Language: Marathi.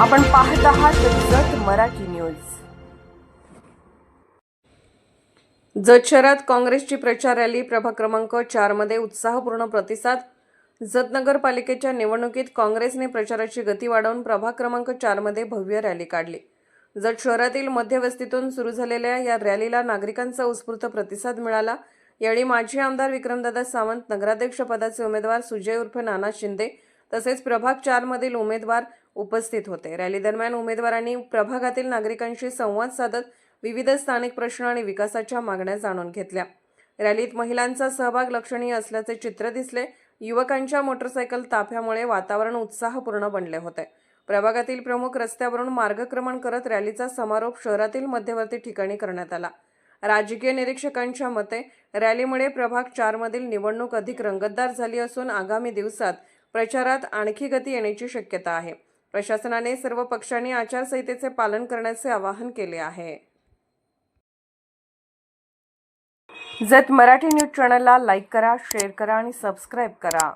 आपण पाहत आहात जत मराठी न्यूज. जत शहरात काँग्रेसची प्रचार रॅली प्रभाग क्रमांक चारमध्ये उत्साहपूर्ण प्रतिसाद. जत नगरपालिकेच्या निवडणुकीत काँग्रेसने प्रचाराची गती वाढवून प्रभाग क्रमांक चारमध्ये भव्य रॅली काढली. जत शहरातील मध्यवस्तीतून सुरू झालेल्या या रॅलीला नागरिकांचा उत्स्फूर्त प्रतिसाद मिळाला. यावेळी माजी आमदार विक्रमदादा सावंत नगराध्यक्षपदाचे उमेदवार सुजय उर्फ नाना शिंदे तसेच प्रभाग चार मधील उमेदवार उपस्थित होते. रॅली दरम्यान उमेदवारांनी प्रभागातील नागरिकांशी संवाद साधत विविध स्थानिक प्रश्न आणि विकासाच्या मागण्या जाणून घेतल्या. रॅलीत महिलांचा सहभाग लक्षणीय असल्याचे चित्र दिसले. युवकांच्या मोटरसायकल ताफ्यामुळे वातावरण उत्साहपूर्ण बनले होते. प्रभागातील प्रमुख रस्त्यावरून मार्गक्रमण करत रॅलीचा समारोप शहरातील मध्यवर्ती ठिकाणी करण्यात आला. राजकीय निरीक्षकांच्या मते रॅलीमुळे प्रभाग चारमधील निवडणूक अधिक रंगतदार झाली असून आगामी दिवसात प्रचारात आणखी गती येण्याची शक्यता आहे. प्रशासनाने सर्व पक्षांनी आचारसंहितेचे पालन करण्याचे आवाहन केले आहे. जत मराठी न्यूज चॅनलला लाईक करा शेअर करा आणि सबस्क्राईब करा.